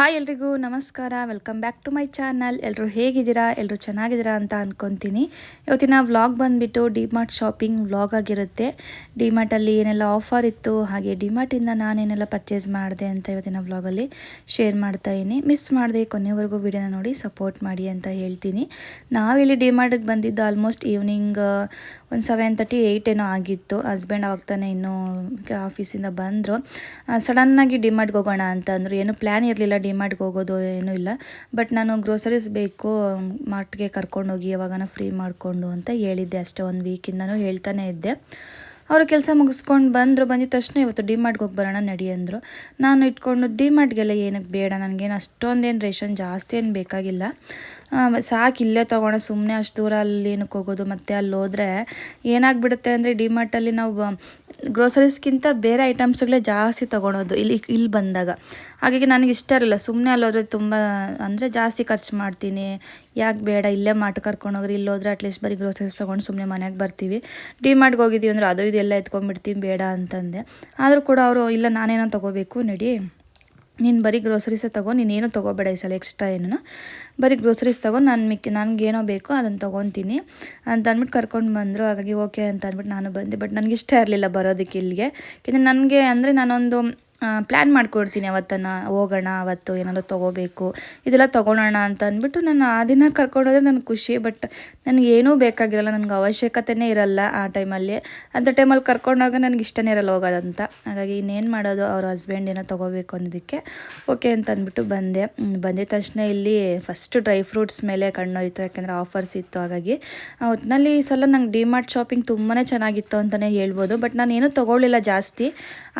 Hi ಎಲ್ರಿಗೂ ನಮಸ್ಕಾರ. Welcome back to my channel ಎಲ್ಲರೂ ಹೇಗಿದ್ದೀರಾ? ಎಲ್ಲರೂ ಚೆನ್ನಾಗಿದ್ದೀರಾ ಅಂತ ಅಂದ್ಕೊತೀನಿ ಇವತ್ತಿನ ವ್ಲಾಗ್ ಬಂದುಬಿಟ್ಟು ಡಿಮಾರ್ಟ್ ಶಾಪಿಂಗ್ ವ್ಲಾಗ್ ಆಗಿರುತ್ತೆ. ಡಿಮಾರ್ಟಲ್ಲಿ ಏನೆಲ್ಲ ಆಫರ್ ಇತ್ತು, ಹಾಗೆ ಡಿಮಾರ್ಟಿಂದ ನಾನೇನೆಲ್ಲ ಪರ್ಚೇಸ್ ಮಾಡಿದೆ ಅಂತ ಇವತ್ತಿನ ವ್ಲಾಗಲ್ಲಿ ಶೇರ್ ಮಾಡ್ತಾ ಇದ್ದೀನಿ. ಮಿಸ್ ಮಾಡಿದೆ, ಕೊನೆವರೆಗೂ ವಿಡಿಯೋನ ನೋಡಿ ಸಪೋರ್ಟ್ ಮಾಡಿ ಅಂತ ಹೇಳ್ತೀನಿ. ನಾವಿಲ್ಲಿ ಡಿಮಾರ್ಟಿಗೆ ಬಂದಿದ್ದು ಆಲ್ಮೋಸ್ಟ್ ಈವ್ನಿಂಗ್ ಒಂದು ಸೆವೆನ್ ತರ್ಟಿ ಏಯ್ಟ್ ಏನೋ ಆಗಿತ್ತು. ಹಸ್ಬೆಂಡ್ ಆಗ್ತಾನೆ ತಾನೇ ಇನ್ನೂ ಆಫೀಸಿಂದ ಬಂದರು. ಸಡನ್ನಾಗಿ ಡಿಮಾರ್ಟ್ಗೆ ಹೋಗೋಣ ಅಂತ ಅಂದರು. ಏನು ಪ್ಲ್ಯಾನ್ ಇರಲಿಲ್ಲ ಡಿಮಾರ್ಟ್ಗೆ ಹೋಗೋದು ಏನೂ ಇಲ್ಲ. ಬಟ್ ನಾನು ಗ್ರೋಸರೀಸ್ ಬೇಕು, ಮಾರ್ಟ್ಗೆ ಕರ್ಕೊಂಡೋಗಿ ಯಾವಾಗನ ಫ್ರೀ ಮಾಡಿಕೊಂಡು ಅಂತ ಹೇಳಿದ್ದೆ. ಅಷ್ಟೇ ಒಂದು ವೀಕಿಂದನೂ ಹೇಳ್ತಾನೆ ಇದ್ದೆ. ಅವರು ಕೆಲಸ ಮುಗಿಸ್ಕೊಂಡು ಬಂದರು, ಬಂದಿದ ತಕ್ಷಣ ಇವತ್ತು ಡಿಮಾರ್ಟ್ಗೆ ಹೋಗಿ ಬರೋಣ ನಡಿ ಅಂದರು. ನಾನು ಇಟ್ಕೊಂಡು ಡಿಮಾರ್ಟ್ಗೆಲ್ಲ ಏನಕ್ಕೆ ಬೇಡ, ನನಗೇನು ಅಷ್ಟೊಂದೇನು ರೇಷನ್ ಜಾಸ್ತಿ ಏನು ಬೇಕಾಗಿಲ್ಲ. ಸಾಕು ಇಲ್ಲೇ ತೊಗೋಣ ಸುಮ್ಮನೆ ಅಷ್ಟು ದೂರ ಅಲ್ಲಿ ಏನಕ್ಕೆ ಹೋಗೋದು, ಮತ್ತು ಅಲ್ಲಿ ಹೋದರೆ ಏನಾಗ್ಬಿಡುತ್ತೆ ಅಂದರೆ ಡಿಮಾರ್ಟಲ್ಲಿ ನಾವು ಗ್ರೋಸರೀಸ್ಗಿಂತ ಬೇರೆ ಐಟಮ್ಸ್ಗಳೇ ಜಾಸ್ತಿ ತೊಗೊಳೋದು ಇಲ್ಲಿ ಇಲ್ಲಿ ಬಂದಾಗ. ಹಾಗಾಗಿ ನನಗೆ ಇಷ್ಟ ಇರಲ್ಲ ಸುಮ್ಮನೆ ಅಲ್ಲೋದ್ರೆ ತುಂಬ, ಅಂದರೆ ಜಾಸ್ತಿ ಖರ್ಚು ಮಾಡ್ತೀನಿ ಯಾಕೆ ಬೇಡ, ಇಲ್ಲೇ ಮಾರ್ಟ್ ಕರ್ಕೊಂಡೋಗ್ರಿ ಇಲ್ಲೋದ್ರೆ ಅಟ್ಲೀಸ್ಟ್ ಬರೀ ಗ್ರೋಸರೀಸ್ ತೊಗೊಂಡು ಸುಮ್ಮನೆ ಮನೆಗೆ ಬರ್ತೀವಿ. ಡಿ ಮಾರ್ಟ್ಗೆ ಹೋಗಿದ್ದೀವಿ ಅಂದರೆ ಅದು ಇದೆಲ್ಲ ಎತ್ಕೊಂಡ್ಬಿಡ್ತೀವಿ, ಬೇಡ ಅಂತಂದೆ. ಆದರೂ ಕೂಡ ಅವರು, ಇಲ್ಲ, ನಾನೇನೋ ತೊಗೋಬೇಕು, ನಡಿ. ನೀನು ಬರೀ ಗ್ರೋಸರೀಸೇ ತಗೋ, ನೀನೇನು ತೊಗೋಬೇಡ ಈ ಸಲ ಎಕ್ಸ್ಟ್ರಾ ಏನೂ ಬರೀ ಗ್ರೋಸರೀಸ್ ತಗೋ, ನಾನು ಮಿಕ್ಕಿ ನನಗೇನೋ ಬೇಕೋ ಅದನ್ನು ತೊಗೊತೀನಿ. ಅಂತ ಅಂದ್ಬಿಟ್ಟು ಕರ್ಕೊಂಡು ಬಂದರು. ಹಾಗಾಗಿ ಓಕೆ ಅಂತ ಅಂದ್ಬಿಟ್ಟು ನಾನು ಬಂದೆ. ಬಟ್ ನನಗಿಷ್ಟ ಇರಲಿಲ್ಲ ಬರೋದಕ್ಕೆ ಇಲ್ಲಿಗೆ. ಯಾಕೆಂದರೆ ನನಗೆ ಅಂದರೆ ನಾನೊಂದು ಪ್ಲ್ಯಾನ್ ಮಾಡ್ಕೊಡ್ತೀನಿ ಅವತ್ತನ್ನ, ಹೋಗೋಣ, ಅವತ್ತು ಏನಾದರೂ ತೊಗೋಬೇಕು, ಇದೆಲ್ಲ ತೊಗೊಳೋಣ ಅಂತ ಅಂದ್ಬಿಟ್ಟು ನಾನು ಆ ದಿನ ಕರ್ಕೊಂಡೋದ್ರೆ ನನಗೆ ಖುಷಿ ಬಟ್ ನನಗೇನೂ ಬೇಕಾಗಿರಲ್ಲ, ನನಗೆ ಅವಶ್ಯಕತೆನೇ ಇರಲ್ಲ ಆ ಟೈಮಲ್ಲಿ ಅಂಥ ಟೈಮಲ್ಲಿ ಕರ್ಕೊಂಡಾಗ ನನಗೆ ಇಷ್ಟನೇ ಇರಲ್ಲ ಹೋಗೋದಂತ. ಹಾಗಾಗಿ ಇನ್ನೇನು ಮಾಡೋದು, ಅವ್ರ ಹಸ್ಬೆಂಡ್ ಏನೋ ತೊಗೋಬೇಕು ಅನ್ನೋದಕ್ಕೆ ಓಕೆ ಅಂತ ಅಂದ್ಬಿಟ್ಟು ಬಂದೆ. ಬಂದಿದ ತಕ್ಷಣ ಇಲ್ಲಿ ಫಸ್ಟ್ ಡ್ರೈ ಫ್ರೂಟ್ಸ್ ಮೇಲೆ ಕಣ್ಣೋಯ್ತು, ಯಾಕೆಂದರೆ ಆಫರ್ಸ್ ಇತ್ತು, ಹಾಗಾಗಿ ಒಟ್ಟಿನಲ್ಲಿ ಈ ಸಲ ನಂಗೆ ಡಿಮಾರ್ಟ್ ಶಾಪಿಂಗ್ ತುಂಬಾ ಚೆನ್ನಾಗಿತ್ತು ಅಂತಲೇ ಹೇಳ್ಬೋದು ಬಟ್ ನಾನೇನು ತೊಗೊಳ್ಳಿಲ್ಲ ಜಾಸ್ತಿ.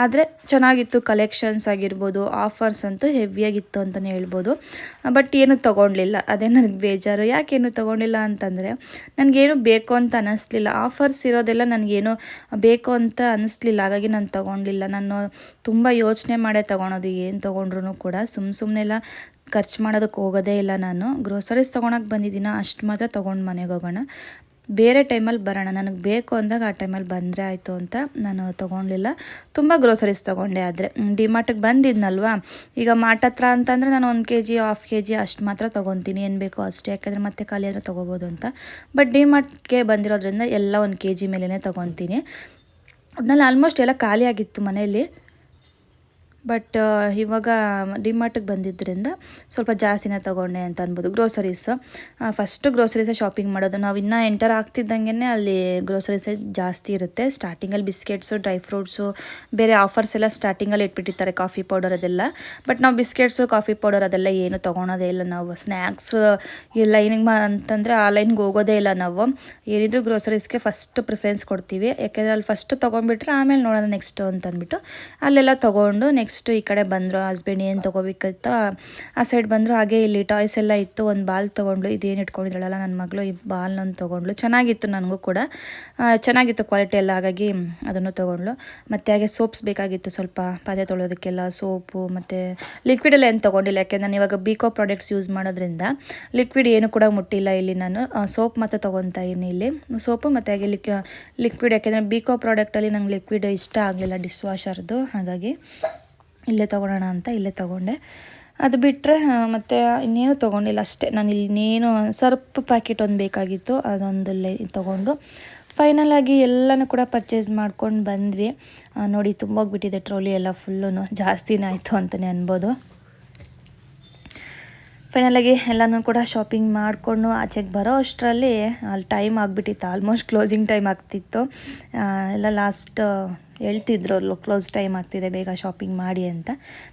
ಆದರೆ ಚೆನ್ನಾಗಿತ್ತು ಕಲೆಕ್ಷನ್ಸ್ ಆಗಿರ್ಬೋದು ಆಫರ್ಸ್ ಅಂತೂ ಹೆವಿಯಾಗಿತ್ತು ಅಂತಲೇ ಹೇಳ್ಬೋದು. ಬಟ್ ಏನು ತೊಗೊಂಡಿಲ್ಲ ಅದೇ ನನಗೆ ಬೇಜಾರು. ಯಾಕೇನು ತೊಗೊಂಡಿಲ್ಲ ಅಂತಂದರೆ, ನನಗೇನು ಬೇಕು ಅಂತ ಅನ್ನಿಸ್ಲಿಲ್ಲ ಆಫರ್ಸ್ ಇರೋದೆಲ್ಲ ನನಗೇನು ಬೇಕು ಅಂತ ಅನ್ನಿಸ್ಲಿಲ್ಲ ಹಾಗಾಗಿ ನಾನು ತೊಗೊಂಡಿಲ್ಲ ನಾನು ತುಂಬ ಯೋಚನೆ ಮಾಡೇ ತೊಗೊಳೋದು. ಏನು ತೊಗೊಂಡ್ರು ಕೂಡ ಸುಮ್ಮ ಸುಮ್ಮನೆಲ್ಲ ಖರ್ಚು ಮಾಡೋದಕ್ಕೆ ಹೋಗೋದೇ ಇಲ್ಲ ನಾನು. ಗ್ರೋಸರೀಸ್ ತೊಗೊಳಕ್ಕೆ ಬಂದಿದ್ದೀನ? ಅಷ್ಟು ಮಾತ್ರ ತೊಗೊಂಡು ಮನೆಗೆ ಹೋಗೋಣ. ಬೇರೆ ಟೈಮಲ್ಲಿ ಬರೋಣ. ನನಗೆ ಬೇಕು ಅಂದಾಗ ಆ ಟೈಮಲ್ಲಿ ಬಂದರೆ ಆಯಿತು ಅಂತ ನಾನು ತೊಗೊಳ್ಲಿಲ್ಲ ತುಂಬ ಗ್ರೋಸರೀಸ್ ತೊಗೊಂಡೆ ಆದರೆ. ಡಿಮಾರ್ಟಿಗೆ ಬಂದಿದ್ನಲ್ವಾ? ಈಗ ಮಾರ್ಟ್ ಹತ್ರ ಅಂತಂದರೆ ನಾನು ಒಂದು K G half K G ಅಷ್ಟು ಮಾತ್ರ ತೊಗೊತೀನಿ. ಏನು ಬೇಕೋ ಅಷ್ಟೇ. ಯಾಕೆಂದರೆ ಮತ್ತೆ ಖಾಲಿ ಆದರೆ ತೊಗೋಬೋದು ಅಂತ. ಬಟ್ ಡಿಮಾರ್ಟ್ಗೆ ಬಂದಿರೋದ್ರಿಂದ ಎಲ್ಲ ಒಂದು ಕೆ ಜಿ ಮೇಲೇ ತೊಗೊತೀನಿ. ಒಟ್ನಲ್ಲಿ ಆಲ್ಮೋಸ್ಟ್ ಎಲ್ಲ ಖಾಲಿಯಾಗಿತ್ತು ಮನೆಯಲ್ಲಿ. ಬಟ್ ಇವಾಗ ಡಿಮಾರ್ಟಿಗೆ ಬಂದಿದ್ದರಿಂದ ಸ್ವಲ್ಪ ಜಾಸ್ತಿನೇ ತೊಗೊಂಡೆ ಅಂತ ಅನ್ಬೋದು. ಗ್ರೋಸರೀಸ್ ಫಸ್ಟು ಗ್ರೋಸರೀಸೇ ಶಾಪಿಂಗ್ ಮಾಡೋದು. ನಾವು ಇನ್ನೂ ಎಂಟರ್ ಆಗ್ತಿದ್ದಂಗೆ ಅಲ್ಲಿ ಗ್ರೋಸರೀಸೇ ಜಾಸ್ತಿ ಇರುತ್ತೆ. ಸ್ಟಾರ್ಟಿಂಗಲ್ಲಿ ಬಿಸ್ಕೆಟ್ಸು ಡ್ರೈ ಫ್ರೂಟ್ಸು ಬೇರೆ ಆಫರ್ಸ್ ಎಲ್ಲ ಸ್ಟಾರ್ಟಿಂಗಲ್ಲಿ ಇಟ್ಬಿಟ್ಟಿರ್ತಾರೆ. ಕಾಫಿ ಪೌಡರ್ ಅದೆಲ್ಲ. ಬಟ್ ನಾವು ಬಿಸ್ಕೆಟ್ಸು ಕಾಫಿ ಪೌಡರ್ ಅದೆಲ್ಲ ಏನು ತೊಗೊಳೋದೇ ಇಲ್ಲ ನಾವು. ಸ್ನ್ಯಾಕ್ಸ್ ಈ ಲೈನಿಂಗ್ ಅಂತಂದರೆ ಆ ಲೈನ್ಗೆ ಹೋಗೋದೇ ಇಲ್ಲ ನಾವು. ಏನಿದ್ರು ಗ್ರೋಸರೀಸ್ಗೆ ಫಸ್ಟ್ ಪ್ರಿಫರೆನ್ಸ್ ಕೊಡ್ತೀವಿ. ಯಾಕೆಂದರೆ ಅಲ್ಲಿ ಫಸ್ಟ್ ತೊಗೊಂಡ್ಬಿಟ್ರೆ ಆಮೇಲೆ ನೋಡೋಣ ನೆಕ್ಸ್ಟು ಅಂತಂದ್ಬಿಟ್ಟು ಅಲ್ಲೆಲ್ಲ ತೊಗೊಂಡು ನೆಕ್ಸ್ಟ್ ನೆಕ್ಸ್ಟು ಈ ಕಡೆ ಬಂದರು, ಹಸ್ಬೆಂಡ್ ಏನು ತೊಗೋಬೇಕಿತ್ತು ಆ ಸೈಡ್ ಬಂದರು, ಹಾಗೆ ಇಲ್ಲಿ ಟಾಯ್ಸ್ ಎಲ್ಲ ಇತ್ತು, ಒಂದು ಬಾಲ್ ತೊಗೊಂಡ್ಲು, ಇದೇನು ಇಟ್ಕೊಂಡಿದ್ದಾಳಲ್ಲ ನನ್ನ ಮಗಳು, ಈ ಬಾಲ್ನೊಂದು ತೊಗೊಂಡ್ಳು ಚೆನ್ನಾಗಿತ್ತು ನನಗೂ ಕೂಡ. ಚೆನ್ನಾಗಿತ್ತು ಕ್ವಾಲಿಟಿ ಎಲ್ಲ, ಹಾಗಾಗಿ ಅದನ್ನು ತೊಗೊಂಡ್ಳು ಮತ್ತು ಹಾಗೆ ಸೋಪ್ಸ್ ಬೇಕಾಗಿತ್ತು ಸ್ವಲ್ಪ, ಪಾತ್ರೆ ತೊಳೋದಕ್ಕೆಲ್ಲ ಸೋಪು, ಮತ್ತು ಲಿಕ್ವಿಡ್ ಎಲ್ಲ ಏನು ತೊಗೊಂಡಿಲ್ಲ, ಯಾಕೆಂದ್ರೆ ನಾನು ಇವಾಗ ಬಿಕೋ ಪ್ರಾಡಕ್ಟ್ಸ್ ಯೂಸ್ ಮಾಡೋದ್ರಿಂದ ಲಿಕ್ವಿಡ್ ಏನು ಕೂಡ ಮುಟ್ಟಿಲ್ಲ ಇಲ್ಲಿ ನಾನು. ಸೋಪ್ ಮಾತ್ರ ತೊಗೊತಾ ಇದ್ದೀನಿ ಇಲ್ಲಿ. ಸೋಪು ಮತ್ತು ಹಾಗೆ ಲಿಕ್ ಲಿಕ್ವಿಡ್ ಯಾಕೆಂದರೆ ಬಿಕೋ ಪ್ರಾಡಕ್ಟಲ್ಲಿ ನಂಗೆ ಲಿಕ್ವಿಡ್ ಇಷ್ಟ ಆಗಲಿಲ್ಲ ಡಿಶ್ ವಾಷರ್ದು ಹಾಗಾಗಿ. ಇಲ್ಲೇ ತೊಗೊಳೋಣ ಅಂತ ಇಲ್ಲೇ ತೊಗೊಂಡೆ. ಅದು ಬಿಟ್ಟರೆ ಮತ್ತು ಇನ್ನೇನು ತೊಗೊಂಡಿಲ್ಲ ಅಷ್ಟೇ. ನಾನು ಇಲ್ಲಿ ಇನ್ನೇನು ಸರ್ಪ್ ಪ್ಯಾಕೆಟ್ ಒಂದು ಬೇಕಾಗಿತ್ತು, ಅದೊಂದಲ್ಲೇ ತೊಗೊಂಡು. ಫೈನಲಾಗಿ ಎಲ್ಲನೂ ಕೂಡ ಪರ್ಚೇಸ್ ಮಾಡ್ಕೊಂಡು ಬಂದ್ವಿ. ನೋಡಿ, ತುಂಬೋಗ್ಬಿಟ್ಟಿದೆ ಟ್ರೋಲಿ ಎಲ್ಲ ಫುಲ್ಲು ಜಾಸ್ತಿನೇ ಆಯಿತು ಅಂತಲೇ ಅನ್ಬೋದು. ಫೈನಲಾಗಿ ಎಲ್ಲನೂ ಕೂಡ ಶಾಪಿಂಗ್ ಮಾಡಿಕೊಂಡು ಆಚೆಗೆ ಬರೋ ಅಷ್ಟರಲ್ಲಿ, ಅಲ್ಲಿ ಟೈಮ್ ಆಗಿಬಿಟ್ಟಿತ್ತು. ಆಲ್ಮೋಸ್ಟ್ ಕ್ಲೋಸಿಂಗ್ ಟೈಮ್ ಆಗ್ತಿತ್ತು. ಎಲ್ಲ ಲಾಸ್ಟ್ ಹೇಳ್ತಿದ್ರು ಅಲ್ಲೂ ಕ್ಲೋಸ್ ಟೈಮ್ ಆಗ್ತಿದೆ, ಬೇಗ ಶಾಪಿಂಗ್ ಮಾಡಿ ಅಂತ.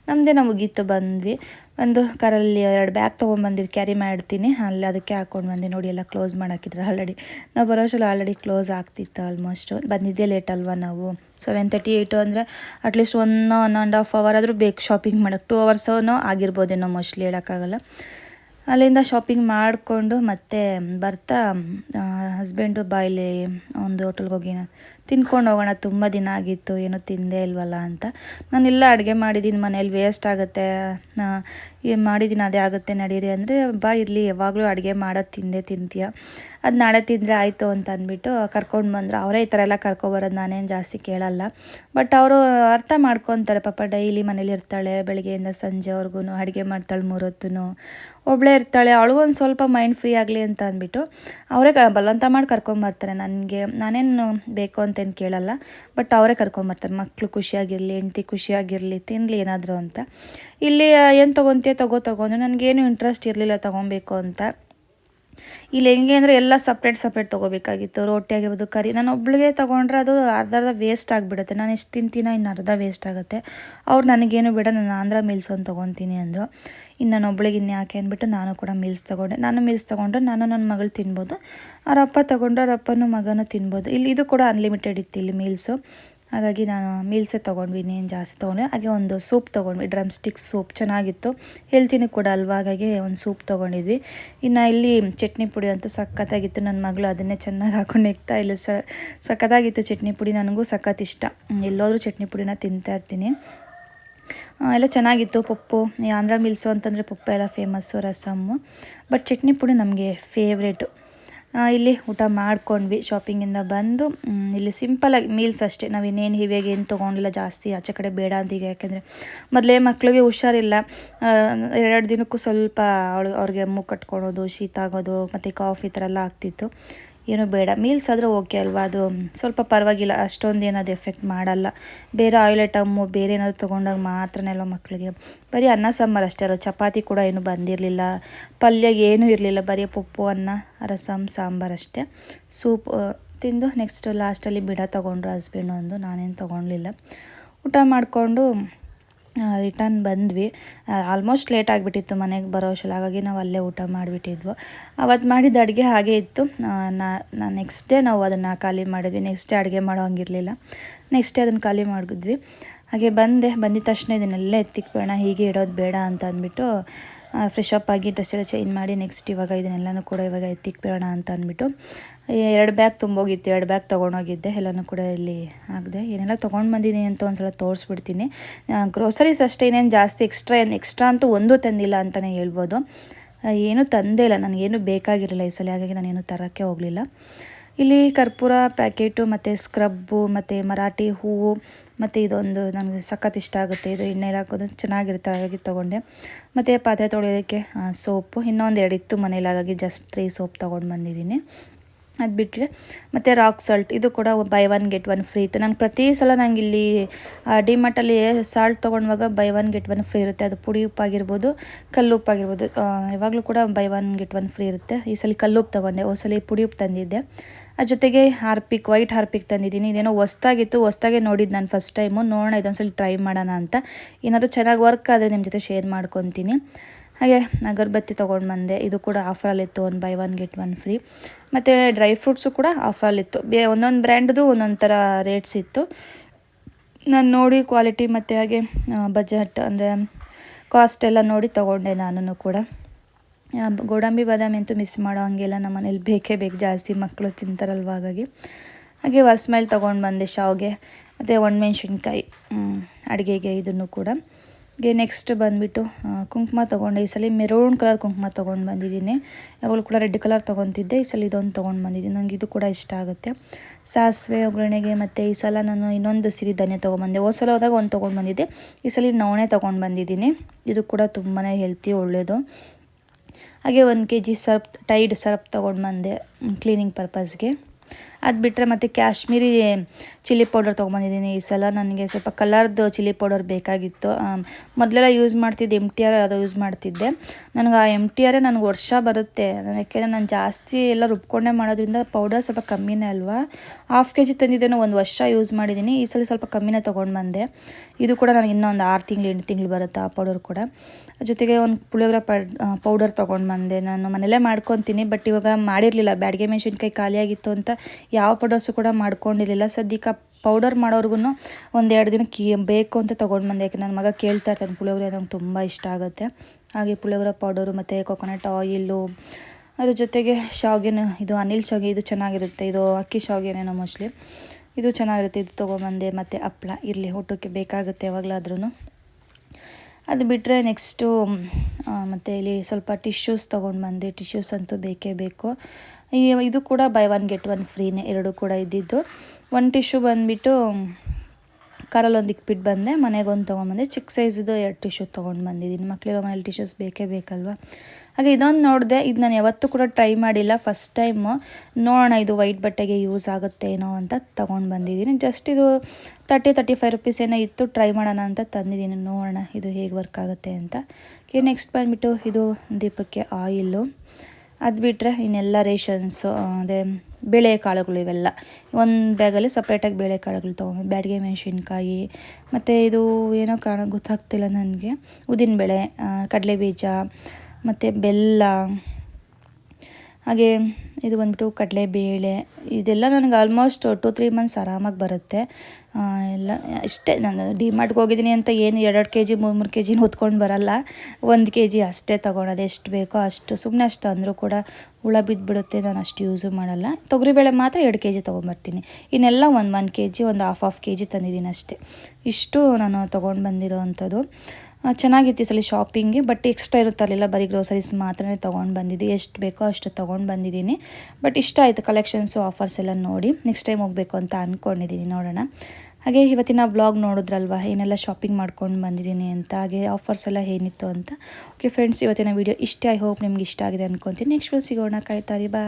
ನಮ್ಮದೇ ಮುಗೀತು ಬಂದ್ವಿ. ಒಂದು ಕಾರಲ್ಲಿ ಎರಡು ಬ್ಯಾಗ್ ತೊಗೊಂಡ್ಬಂದಿದ್ದು ಕ್ಯಾರಿ ಮಾಡ್ತೀನಿ. ಅಲ್ಲಿ ಅದಕ್ಕೆ ಹಾಕ್ಕೊಂಡು ಬಂದೆ. ನೋಡಿ ಎಲ್ಲ ಕ್ಲೋಸ್ ಮಾಡಾಕಿದ್ರು. ಆಲ್ರೆಡಿ ನಾವು ಬರೋಷ್ಟಲ್ಲ ಆಲ್ರೆಡಿ ಕ್ಲೋಸ್ ಆಗ್ತಿತ್ತು ಆಲ್ಮೋಸ್ಟು ಬಂದಿದ್ದೇ ಲೇಟ್ ಅಲ್ವಾ ನಾವು? ಸೆವೆನ್ ತರ್ಟಿ ಏಯ್ಟು ಅಂದರೆ at least one one and half hour ಆದರೂ ಬೇಕು ಶಾಪಿಂಗ್ ಮಾಡೋಕ್ಕೆ ಟೂ ಅವರ್ಸೂ ಆಗಿರ್ಬೋದೇನೋ ಮೋಸ್ಟ್ಲಿ ಹೇಳೋಕ್ಕಾಗಲ್ಲ. ಅಲ್ಲಿಂದ ಶಾಪಿಂಗ್ ಮಾಡಿಕೊಂಡು ಮತ್ತೆ ಬರ್ತಾ ಹಸ್ಬೆಂಡು ಬಾಯಲ್ಲಿ ಒಂದು ಹೋಟೆಲ್ಗೆ ಹೋಗಿ ತಿನ್ಕೊಂಡು ಹೋಗೋಣ, ತುಂಬ ದಿನ ಆಗಿತ್ತು, ಏನೂ ತಿಂದೇ ಇಲ್ವಲ್ಲ ಅಂತ. ನಾನೆಲ್ಲ, ಅಡುಗೆ ಮಾಡಿದ್ದೀನಿ ಮನೇಲಿ ವೇಸ್ಟ್ ಆಗುತ್ತೆ, ನಾ- ಈ ಮಾಡಿದ್ದೀನಿ ಅದೇ ಆಗುತ್ತೆ, ನಡೀರಿ ಅಂದರೆ, ಬಾ ಇರಲಿ, ಯಾವಾಗಲೂ ಅಡುಗೆ ಮಾಡೋದು ತಿಂದೇ ತಿಂತೀಯ. ಅದು ನಾಳೆ ತಿಂದರೆ ಆಯಿತು ಅಂತ ಅಂದ್ಬಿಟ್ಟು ಕರ್ಕೊಂಡು ಬಂದರು. ಅವರೇ ಈ ಥರ ಎಲ್ಲ ಕರ್ಕೊಬರೋದು ನಾನೇನು ಜಾಸ್ತಿ ಕೇಳಲ್ಲ. ಬಟ್ ಅವರು ಅರ್ಥ ಮಾಡ್ಕೊತಾರೆ, ಪಾಪ ಡೈಲಿ ಮನೇಲಿ ಇರ್ತಾಳೆ, ಬೆಳಗ್ಗೆಯಿಂದ ಸಂಜೆವರೆಗೂ ಅಡುಗೆ ಮಾಡ್ತಾಳೆ ಮೂರೊತ್ತು ಒಬ್ಬಳೇ ಇರ್ತಾಳೆ, ಅವಳಿಗೂ ಒಂದು ಸ್ವಲ್ಪ ಮೈಂಡ್ ಫ್ರೀ ಆಗಲಿ ಅಂತ ಅಂದ್ಬಿಟ್ಟು ಅವರೇ ಬಲವಂತ ಮಾಡಿ ಕರ್ಕೊಂಬರ್ತಾರೆ ನನಗೆ, ನಾನೇನು ಬೇಕು ಅಂತೇನು ಕೇಳಲ್ಲ ಬಟ್ ಅವರೇ ಕರ್ಕೊಂಬರ್ತಾರೆ ಮಕ್ಕಳು ಖುಷಿಯಾಗಿರಲಿ, ಹೆಂಡ್ತಿ ಖುಷಿಯಾಗಿರಲಿ ತಿನ್ನಲಿ ಏನಾದರೂ ಅಂತ. ಇಲ್ಲಿ, ಏನು ತೊಗೊತೀಯ ತಗೋ ತಗೋ. ಅಂದರೆ ನನಗೇನು ಇಂಟ್ರೆಸ್ಟ್ ಇರಲಿಲ್ಲ ತೊಗೊಬೇಕು ಅಂತ. ಇಲ್ಲಿ ಹೆಂಗೆ ಅಂದರೆ ಎಲ್ಲ ಸಪ್ರೇಟ್ ಸಪ್ರೇಟ್ ತೊಗೋಬೇಕಾಗಿತ್ತು. ರೊಟ್ಟಿ ಆಗಿರ್ಬೋದು, ಕರಿ. ನಾನು ಒಬ್ಳಿಗೆ ತೊಗೊಂಡ್ರೆ ಅದು ಅರ್ಧ ಅರ್ಧ ವೇಸ್ಟ್ ಆಗಿಬಿಡುತ್ತೆ. ನಾನು ಎಷ್ಟು ತಿಂತೀನೋ ಇನ್ನು ಅರ್ಧ ವೇಸ್ಟ್ ಆಗುತ್ತೆ. ಅವ್ರು ನನಗೇನು ಬೇಡ ನಾನು ಆಂಧ್ರ ಮಿಲ್ಸ್ ಒಂದು ತೊಗೊತೀನಿ ಅಂದರು. ಇನ್ನು ನಾನು ಒಬ್ಳಿಗೆ ಇನ್ನು ಯಾಕೆ ಅಂದ್ಬಿಟ್ಟು ನಾನು ಕೂಡ ಮಿಲ್ಸ್ ತೊಗೊಂಡೆ. ನಾನು ಮಿಲ್ಸ್ ತೊಗೊಂಡ್ರೆ ನಾನು ನನ್ನ ಮಗಳು ತಿನ್ಬೋದು. ಅವ್ರ ಅಪ್ಪ ತೊಗೊಂಡ್ರೆ ಅವ್ರ ಅಪ್ಪನೂ ಮಗನೂ ತಿನ್ಬೋದು. ಇಲ್ಲಿ ಇದು ಕೂಡ ಅನ್ಲಿಮಿಟೆಡ್ ಇತ್ತು ಇಲ್ಲಿ ಮೀಲ್ಸು ಹಾಗಾಗಿ ನಾನು ಮೀಲ್ಸೇ ತೊಗೊಂಡ್ವಿ, ಇನ್ನೇನು ಜಾಸ್ತಿ ತೊಗೊಂಡ್ವಿ. ಹಾಗೆ ಒಂದು ಸೂಪ್ ತೊಗೊಂಡ್ವಿ ಡ್ರಮ್ ಸ್ಟಿಕ್ ಸೂಪ್. ಚೆನ್ನಾಗಿತ್ತು. ಹೆಲ್ತಿನೂ ಕೂಡ ಅಲ್ವಾ? ಹಾಗಾಗಿ ಒಂದು ಸೂಪ್ ತೊಗೊಂಡಿದ್ವಿ. ಇನ್ನು ಇಲ್ಲಿ ಚಟ್ನಿ ಪುಡಿ ಅಂತೂ ಸಖತ್ತಾಗಿತ್ತು. ನನ್ನ ಮಗಳು ಅದನ್ನೇ ಚೆನ್ನಾಗಿ ಹಾಕೊಂಡು ಇಕ್ತಾ ಇಲ್ಲ. ಸ, ಸಖತ್ತಾಗಿತ್ತು ಚಟ್ನಿ ಪುಡಿ. ನನಗೂ ಸಖತ್ ಇಷ್ಟ. ಎಲ್ಲೋದ್ರೂ ಚಟ್ನಿ ಪುಡಿನ ತಿಂತಾ ಇರ್ತೀನಿ. ಎಲ್ಲ ಚೆನ್ನಾಗಿತ್ತು ಪಪ್ಪು. ಆಂಧ್ರ ಮಿಲ್ಸು ಅಂತಂದರೆ ಪಪ್ಪು ಎಲ್ಲ ಫೇಮಸ್ಸು ರಸಮ್ಮು. ಬಟ್ ಚಟ್ನಿ ಪುಡಿ ನಮಗೆ ಫೇವ್ರೇಟು ಇಲ್ಲಿ ಊಟ ಮಾಡ್ಕೊಂಡ್ವಿ ಶಾಪಿಂಗಿಂದ ಬಂದು ಇಲ್ಲಿ ಸಿಂಪಲಾಗಿ ಮೀಲ್ಸ್ ಅಷ್ಟೇ. ನಾವು ಇನ್ನೇನು ಇವಾಗ ಏನು ತೊಗೊಂಡಿಲ್ಲ, ಜಾಸ್ತಿ ಆಚೆ ಕಡೆ ಬೇಡ ಅಂತ ಈಗ ಯಾಕೆಂದರೆ ಮೊದಲೇ ಮಕ್ಕಳಿಗೆ ಹುಷಾರಿಲ್ಲ. ಎರಡು ದಿನಕ್ಕೂ ಸ್ವಲ್ಪ ಅವಳು, ಅವ್ರಿಗೆ ಮೂಗು ಕಟ್ಕೊಳೋದು, ಶೀತ ಆಗೋದು, ಮತ್ತು ಕಾಫ್ ಈ ಥರ ಎಲ್ಲ ಆಗ್ತಿತ್ತು. ಏನೂ ಬೇಡ. ಮೀಲ್ಸ್ ಆದರೂ ಓಕೆ ಅಲ್ವಾ? ಅದು ಸ್ವಲ್ಪ ಪರವಾಗಿಲ್ಲ. ಅಷ್ಟೊಂದು ಏನದು ಎಫೆಕ್ಟ್ ಮಾಡಲ್ಲ. ಬೇರೆ ಆಯಿಲ್ ಐಟಮ್ಮು ಬೇರೆ ಏನಾದ್ರು ತೊಗೊಂಡಾಗ ಮಾತ್ರನೇ ಅಲ್ವ ಮಕ್ಕಳಿಗೆ ಬರೀ ಅನ್ನ, ಸಾಂಬಾರು ಅಷ್ಟೇ ಅಲ್ಲ ಚಪಾತಿ ಕೂಡ ಏನು ಬಂದಿರಲಿಲ್ಲ. ಪಲ್ಯ ಏನೂ ಇರಲಿಲ್ಲ. ಬರೀ ಪಪ್ಪು, ಅನ್ನ, ರಸಂ, ಸಾಂಬಾರು ಅಷ್ಟೇ. ಸೂಪ್ ತಿಂದು ನೆಕ್ಸ್ಟ್ ಲಾಸ್ಟಲ್ಲಿ ಬಿಡ ತೊಗೊಂಡ್ರು ಹಸ್ಬೆಂಡು ಅಂದು ನಾನೇನು ತೊಗೊಳ್ಲಿಲ್ಲ ಊಟ ಮಾಡಿಕೊಂಡು ರಿಟರ್ನ್ ಬಂದ್ವಿ. ಆಲ್ಮೋಸ್ಟ್ ಲೇಟ್ ಆಗಿಬಿಟ್ಟಿತ್ತು ಮನೆಗೆ ಬರೋ ಅಷ್ಟರಲ್ಲಿ. ಹಾಗಾಗಿ ನಾವು ಅಲ್ಲೇ ಊಟ ಮಾಡಿಬಿಟ್ಟಿದ್ವು. ಅವತ್ತು ಮಾಡಿದ ಅಡುಗೆ ಹಾಗೆ ಇತ್ತು. ನಾ ನೆಕ್ಸ್ಟ್ ಡೇ ನಾವು ಅದನ್ನು ಖಾಲಿ ಮಾಡಿದ್ವಿ. ನೆಕ್ಸ್ಟ್ ಡೇ ಅಡುಗೆ ಮಾಡೋ ಹಂಗಿರಲಿಲ್ಲ. ನೆಕ್ಸ್ಟ್ ಡೇ ಅದನ್ನು ಖಾಲಿ ಮಾಡಿದ್ವಿ ಹಾಗೆ ಬಂದೆ. ಬಂದಿದ ತಕ್ಷಣ ಇದನ್ನೆಲ್ಲ ಎತ್ತಿಕ್ಬೇಡ, ಹೀಗೆ ಇಡೋದು ಬೇಡ ಅಂತ ಅಂದ್ಬಿಟ್ಟು ಫ್ರೆಶ್ ಅಪ್ ಆಗಿ ಡ್ರೆಸ್ ಎಲ್ಲ ಚೇಂಜ್ ಮಾಡಿ ನೆಕ್ಸ್ಟ್ ಇವಾಗ ಇದನ್ನೆಲ್ಲನೂ ಕೂಡ ಇವಾಗ ಎತ್ತಿಟ್ಬಿಡೋಣ ಅಂತ ಅಂದ್ಬಿಟ್ಟು ಎರಡು ಬ್ಯಾಗ್ ತುಂಬೋಗಿತ್ತು, ಎರಡು ಬ್ಯಾಗ್ ತೊಗೊಂಡೋಗಿದ್ದೆ, ಎಲ್ಲನೂ ಕೂಡ ಇಲ್ಲಿ ಆಗಿದೆ ಏನೆಲ್ಲ ತೊಗೊಂಡು ಬಂದಿದ್ದೀನಿ ಅಂತ ಒಂದ್ಸಲ ತೋರಿಸ್ಬಿಡ್ತೀನಿ. ಗ್ರೋಸರೀಸ್ ಅಷ್ಟೇ ಇನ್ನೇನು ಜಾಸ್ತಿ ಎಕ್ಸ್ಟ್ರಾ ಏನು ಎಕ್ಸ್ಟ್ರಾ ಅಂತೂ ಒಂದೂ ತಂದಿಲ್ಲ ಅಂತಲೇ ಹೇಳ್ಬೋದು. ಏನೂ ತಂದೇ ಇಲ್ಲ, ನನಗೇನು ಬೇಕಾಗಿರಲಿಲ್ಲ ಈ ಸಲ, ಹಾಗಾಗಿ ನಾನೇನು ತರೋಕ್ಕೆ ಹೋಗಲಿಲ್ಲ. ಇಲ್ಲಿ ಕರ್ಪೂರ ಪ್ಯಾಕೆಟು ಮತ್ತು ಸ್ಕ್ರಬ್ಬು ಮತ್ತು ಮರಾಠಿ ಹೂವು ಮತ್ತು ಇದೊಂದು ನನಗೆ ಸಖತ್ ಇಷ್ಟ ಆಗುತ್ತೆ. ಇದು ಎಣ್ಣೆಲಿ ಹಾಕೋದು ಚೆನ್ನಾಗಿರುತ್ತೆ, ಹಾಗಾಗಿ ತೊಗೊಂಡೆ. ಮತ್ತು ಪಾತ್ರೆ ತೊಳೆಯೋದಕ್ಕೆ ಸೋಪು ಇನ್ನೊಂದು ಎರಡು ಇತ್ತು ಮನೇಲಿ, ಹಾಗಾಗಿ ಜಸ್ಟ್ ತ್ರೀ ಸೋಪ್ ತೊಗೊಂಡು ಬಂದಿದ್ದೀನಿ. ಅದು ಬಿಟ್ಟರೆ ಮತ್ತು ರಾಕ್ ಸಾಲ್ಟ್ ಇದು ಕೂಡ buy one get one free ಇತ್ತು. ನಂಗೆ ಪ್ರತಿ ಸಲ ನಂಗೆ ಇಲ್ಲಿ ಡಿಮಾರ್ಟಲ್ಲಿ ಸಾಲ್ಟ್ ತೊಗೊಂಡಾಗ buy one get one free ಇರುತ್ತೆ. ಅದು ಪುಡಿ ಉಪ್ಪಾಗಿರ್ಬೋದು ಕಲ್ಲು ಉಪ್ಪಾಗಿರ್ಬೋದು ಯಾವಾಗಲೂ ಕೂಡ buy one get one free ಇರುತ್ತೆ. ಈ ಸಲ ಕಲ್ಲು ಉಪ್ಪು ತೊಗೊಂಡೆ ಸಲ ಪುಡಿ ಉಪ್ಪು ತಂದಿದ್ದೆ. ಅದ್ರ ಜೊತೆಗೆ ಹಾರ್ಪಿಕ್ ವೈಟ್ ಹಾರ್ಪಿಕ್ ತಂದಿದ್ದೀನಿ. ಇದೇನೋ ಹೊಸ್ದಾಗಿತ್ತು, ಹೊಸ್ದಾಗೆ ನೋಡಿದ್ದು ನಾನು ಫಸ್ಟ್ ಟೈಮು ನೋಡೋಣ, ಇದೊಂದ್ಸಲ ಟ್ರೈ ಮಾಡೋಣ ಅಂತ. ಏನಾದರೂ ಚೆನ್ನಾಗಿ ವರ್ಕ್ ಆದರೆ ನಿಮ್ಮ ಜೊತೆ ಶೇರ್ ಮಾಡ್ಕೊತೀನಿ. ಹಾಗೆ ಅಗರಬತ್ತಿ ತೊಗೊಂಡು ಬಂದೆ ಇದು ಕೂಡ ಆಫರಲ್ಲಿತ್ತು one buy one get one free ಮತ್ತು ಡ್ರೈ ಫ್ರೂಟ್ಸು ಕೂಡ ಆಫರಲ್ಲಿತ್ತು. ಬೇ, ಒಂದೊಂದು ಬ್ರ್ಯಾಂಡ್ದು ಒಂದೊಂದು ಥರ ರೇಟ್ಸ್ ಇತ್ತು. ನಾನು ನೋಡಿ ಕ್ವಾಲಿಟಿ ಮತ್ತು ಹಾಗೆ ಬಜೆಟ್ ಅಂದರೆ ಕಾಸ್ಟ್ ಎಲ್ಲ ನೋಡಿ ತೊಗೊಂಡೆ ನಾನು ಕೂಡ. ಗೋಡಂಬಿ, ಬಾದಾಮಿ ಅಂತೂ ಮಿಸ್ ಮಾಡೋ ಹಂಗೆಲ್ಲ ನಮ್ಮ ಮನೇಲಿ ಬೇಕೇ ಬೇಕು. ಜಾಸ್ತಿ ಮಕ್ಕಳು ತಿಂತಾರಲ್ವ ಹಾಗಾಗಿ. ಹಾಗೆ ಮೇಲೆ ತೊಗೊಂಡು ಬಂದೆ ಶಾವ್ಗೆ. ಮತ್ತು ಒಣಮೆಣ್ಸಿನ್ಕಾಯಿ ಅಡುಗೆಗೆ ಇದನ್ನು ಕೂಡ. ಹಾಗೆ ನೆಕ್ಸ್ಟ್ ಬಂದುಬಿಟ್ಟು ಕುಂಕುಮ ತೊಗೊಂಡೆ. ಈ ಸಲ ಮೆರೂನ್ ಕಲರ್ ಕುಂಕುಮ ತೊಗೊಂಡು ಬಂದಿದ್ದೀನಿ. ಯಾವಾಗಲೂ ಕೂಡ ರೆಡ್ ಕಲರ್ ತೊಗೊತಿದ್ದೆ. ಈ ಸಲ ಇದೊಂದು ತೊಗೊಂಡು ಬಂದಿದ್ದೀನಿ. ನನಗೆ ಇದು ಕೂಡ ಇಷ್ಟ ಆಗುತ್ತೆ. ಸಾಸಿವೆ, ಒಗ್ಗರಣೆಗೆ ಮತ್ತು ಈ ಸಲ ನಾನು ಇನ್ನೊಂದು ಸಿರಿ ಧನ್ಯ ತೊಗೊಂಬಂದೆ ಹೋದ ಸಲ ಹೋದಾಗ ಒಂದು ತೊಗೊಂಡು ಬಂದಿದ್ದೆ. ಈ ಸಲ ನವಣೆ ತೊಗೊಂಡು ಬಂದಿದ್ದೀನಿ. ಇದು ಕೂಡ ತುಂಬಾ ಹೆಲ್ತಿ ಒಳ್ಳೆಯದು ಹಾಗೆ ಒಂದು K G Surf Tide Surf ತೊಗೊಂಡು ಬಂದೆ ಕ್ಲೀನಿಂಗ್ ಪರ್ಪಸ್ಗೆ ಅದು ಬಿಟ್ಟರೆ ಮತ್ತು ಕಾಶ್ಮೀರಿ ಚಿಲ್ಲಿ ಪೌಡರ್ ತೊಗೊಂಬಂದಿದ್ದೀನಿ. ಈ ಸಲ ನನಗೆ ಸ್ವಲ್ಪ ಕಲರ್ದು ಚಿಲ್ಲಿ ಪೌಡರ್ ಬೇಕಾಗಿತ್ತು. ಮೊದಲೆಲ್ಲ ಯೂಸ್ ಮಾಡ್ತಿದ್ದೆ ಎಂ ಟಿ ಆರ್ ಅದು ಯೂಸ್ ಮಾಡ್ತಿದ್ದೆ. ನನಗೆ ಆ ಎಂ ಟಿ ಆರೇ ನನಗೆ ವರ್ಷ ಬರುತ್ತೆ. ಯಾಕೆಂದರೆ ನಾನು ಜಾಸ್ತಿ ಎಲ್ಲ ರುಬ್ಕೊಂಡೆ ಮಾಡೋದ್ರಿಂದ ಪೌಡರ್ ಸ್ವಲ್ಪ ಕಮ್ಮಿನೇ ಅಲ್ವಾ? ಹಾಫ್ ಕೆ ಜಿ ತಂದಿದ್ದೇನೋ ಒಂದು ವರ್ಷ ಯೂಸ್ ಮಾಡಿದ್ದೀನಿ. ಈ ಸಲ ಸ್ವಲ್ಪ ಕಮ್ಮಿನೇ ತೊಗೊಂಡು ಬಂದೆ ಇದು ಕೂಡ ನನಗೆ ಇನ್ನೊಂದು ಆರು ತಿಂಗಳು, ಎಂಟು ತಿಂಗಳು ಬರುತ್ತೆ ಆ ಪೌಡರ್ ಕೂಡ. ಜೊತೆಗೆ ಒಂದು ಪುಳಿಯೋಗ್ರ ಪಡ್ ಪೌಡರ್ ತೊಗೊಂಡು ಬಂದೆ ನಾನು ಮನೇಲೇ ಮಾಡ್ಕೊತೀನಿ, ಬಟ್ ಇವಾಗ ಮಾಡಿರಲಿಲ್ಲ. ಬ್ಯಾಡಿಗೆ ಮೆಣಸಿನ್ಕಾಯಿ ಖಾಲಿಯಾಗಿತ್ತು ಅಂತ ಯಾವ ಪೌಡರ್ಸು ಕೂಡ ಮಾಡ್ಕೊಂಡಿರಲಿಲ್ಲ. ಸದ್ಯಕ್ಕೆ ಪೌಡರ್ ಮಾಡೋರ್ಗು ಒಂದು ಎರಡು ಕೀ ಬೇಕು ಅಂತ ತೊಗೊಂಡು ಬಂದೆ. ಯಾಕೆ ನನ್ನ ಮಗ ಕೇಳ್ತಾ ಇರ್ತಾನೆ, ಪುಳಿಯೋಗರೆ ಅದಂಗೆ ತುಂಬ ಇಷ್ಟ ಆಗುತ್ತೆ. ಹಾಗೆ ಪುಳಿಯೋಗರೆ ಪೌಡರು ಮತ್ತು ಕೊಕೊನಟ್ ಆಯಿಲು ಅದ್ರ ಜೊತೆಗೆ ಶಾವಿಗೆನ, ಇದು ಅನಿಲ್ ಶಾವಿಗೆ, ಇದು ಚೆನ್ನಾಗಿರುತ್ತೆ. ಇದು ಅಕ್ಕಿ ಶಾವ್ಗೆನೇನೋ ಮೋಸ್ಟ್ಲಿ ಇದು ಚೆನ್ನಾಗಿರುತ್ತೆ, ಇದು ತೊಗೊಂಬಂದೆ ಮತ್ತು ಹಪ್ಳ, ಇರಲಿ ಊಟಕ್ಕೆ ಬೇಕಾಗುತ್ತೆ ಯಾವಾಗಲಾದ್ರೂ ಅದು ಬಿಟ್ಟರೆ ನೆಕ್ಸ್ಟು ಮತ್ತು ಇಲ್ಲಿ ಸ್ವಲ್ಪ ಟಿಶ್ಯೂಸ್ ತೊಗೊಂಡು ಬಂದೆ. ಟಿಶ್ಯೂಸ್ ಅಂತೂ ಬೇಕೇ ಬೇಕು. ಇದು ಕೂಡ ಬೈ ಒನ್ ಗೆಟ್ ಒನ್ ಫ್ರೀನೇ, ಎರಡು ಕೂಡ ಇದ್ದಿದ್ದು. ಒನ್ ಟಿಶ್ಯೂ ಬಂದುಬಿಟ್ಟು ಕಾರಲ್ಲಿ ಒಂದು ಇಕ್ಬಿಟ್ಟು ಬಂದೆ, ಮನೆಗೆ ಒಂದು ತೊಗೊಂಬಂದೆ ಚಿಕ್ಕ ಸೈಜ್ದು ಎರಡು ಟಿಶ್ಯೂ ತೊಗೊಂಡು ಬಂದಿದ್ದೀನಿ. ಮಕ್ಕಳಿರೋ ಮನೇಲಿ ಟಿಶ್ಯೂಸ್ ಬೇಕೇ ಬೇಕಲ್ವ? ಹಾಗೆ ಇದೊಂದು ನೋಡಿದೆ, ಇದು ನಾನು ಯಾವತ್ತೂ ಕೂಡ ಟ್ರೈ ಮಾಡಿಲ್ಲ. ಫಸ್ಟ್ ಟೈಮು ನೋಡೋಣ, ಇದು ವೈಟ್ ಬಟ್ಟೆಗೆ ಯೂಸ್ ಆಗುತ್ತೆ ಏನೋ ಅಂತ ತೊಗೊಂಡು ಬಂದಿದ್ದೀನಿ. ಜಸ್ಟ್ ಇದು ತರ್ಟಿ ತರ್ಟಿ ಫೈವ್ ರುಪೀಸ್ ಏನೋ ಇತ್ತು ಟ್ರೈ ಮಾಡೋಣ ಅಂತ ತಂದಿದ್ದೀನಿ. ನೋಡೋಣ, ಇದು ಹೇಗೆ ವರ್ಕ್ ಆಗುತ್ತೆ ಅಂತ. ಓಕೆ ನೆಕ್ಸ್ಟ್ ಬಂದುಬಿಟ್ಟು ಇದು ದೀಪಕ್ಕೆ ಆಯಿಲ್ಲು ಅದು ಬಿಟ್ಟರೆ ಇನ್ನೆಲ್ಲ ರೇಷನ್ಸು ಅದೇ ಬೇಳೆಕಾಳುಗಳು ಇವೆಲ್ಲ. ಒಂದು ಬ್ಯಾಗಲ್ಲಿ ಸಪ್ರೇಟಾಗಿ ಬೇಳೆಕಾಳುಗಳು ತೊಗೊಂಡು ಬ್ಯಾಡಿಗೆ ಮೆಣಸಿನ್ಕಾಯಿ, ಮತ್ತು ಇದು ಏನೋ ಕಾರಣ ಗೊತ್ತಾಗ್ತಿಲ್ಲ ನನಗೆ. ಉದ್ದಿನಬೇಳೆ ಕಡಲೆ ಬೀಜ ಮತ್ತು ಬೆಲ್ಲ. ಹಾಗೆ ಇದು ಬಂದ್ಬಿಟ್ಟು ಕಡಲೆಬೇಳೆ, ಇದೆಲ್ಲ ನನಗೆ ಆಲ್ಮೋಸ್ಟ್ ಟು ತ್ರೀ ಮಂತ್ಸ್ ಆರಾಮಾಗಿ ಬರುತ್ತೆ. ಎಲ್ಲ, ಇಷ್ಟೇ ನಾನು ಡಿಮಾರ್ಟ್ಗೆ ಹೋಗಿದ್ದೀನಿ ಅಂತ ಏನು ಎರಡೆರಡು ಕೆ ಜಿ ಮೂರು ಮೂರು ಕೆ ಜಿನ ಹೊತ್ಕೊಂಡು ಬರಲ್ಲ. ಒಂದು ಕೆ ಜಿ ಅಷ್ಟೇ ತೊಗೊಳೋದು, ಎಷ್ಟು ಬೇಕೋ ಅಷ್ಟು. ಸುಮ್ಮನೆ ಅಷ್ಟು ಅಂದರೂ ಕೂಡ ಹುಳ ಬಿದ್ದುಬಿಡುತ್ತೆ, ನಾನು ಅಷ್ಟು ಯೂಸು ಮಾಡಲ್ಲ. ತೊಗರಿಬೇಳೆ ಮಾತ್ರ ಎರಡು ಕೆ ಜಿ ತೊಗೊಂಬರ್ತೀನಿ. ಇನ್ನೆಲ್ಲ ಒಂದು ಒನ್ ಕೆ ಜಿ ಒಂದು ಹಾಫ್ ಹಾಫ್ ಕೆ ಜಿ ತಂದಿದ್ದೀನಿ ಅಷ್ಟೇ. ಇಷ್ಟು ನಾನು ತೊಗೊಂಡು ಬಂದಿರೋ ಅಂಥದ್ದು ಚೆನ್ನಾಗಿತ್ತು ಈ ಸಲ ಶಾಪಿಂಗ್ಗೆ ಬಟ್ ಎಕ್ಸ್ಟ್ರಾ ಇರುತ್ತಲ್ಲ ಬರೀ ಗ್ರೋಸರೀಸ್ ಮಾತ್ರ ತೊಗೊಂಡು ಬಂದಿದ್ದು ಎಷ್ಟು ಬೇಕೋ ಅಷ್ಟು ತೊಗೊಂಡು ಬಂದಿದ್ದೀನಿ. ಬಟ್ ಇಷ್ಟ ಆಯಿತು ಕಲೆಕ್ಷನ್ಸು ಆಫರ್ಸ್ ಎಲ್ಲ ನೋಡಿ. ನೆಕ್ಸ್ಟ್ ಟೈಮ್ ಹೋಗಬೇಕು ಅಂತ ಅಂದ್ಕೊಂಡಿದ್ದೀನಿ ನೋಡೋಣ. ಹಾಗೆ ಇವತ್ತಿನ ಬ್ಲಾಗ್ ನೋಡಿದ್ರಲ್ವ? ಏನೆಲ್ಲ ಶಾಪಿಂಗ್ ಮಾಡ್ಕೊಂಡು ಬಂದಿದ್ದೀನಿ ಅಂತ, ಹಾಗೆ ಆಫರ್ಸ್ ಎಲ್ಲ ಏನಿತ್ತು ಅಂತ. ಓಕೆ ಫ್ರೆಂಡ್ಸ್ ಇವತ್ತಿನ ವೀಡಿಯೋ ಇಷ್ಟ. ಐ ಹೋಪ್ ನಿಮ್ಗೆ ಇಷ್ಟ ಆಗಿದೆ ಅನ್ಕೊತೀನಿ. ನೆಕ್ಸ್ಟ್ ಸಿಗೋಣ. ಕಾಯ್ತಾರಿ ಬಾಯ್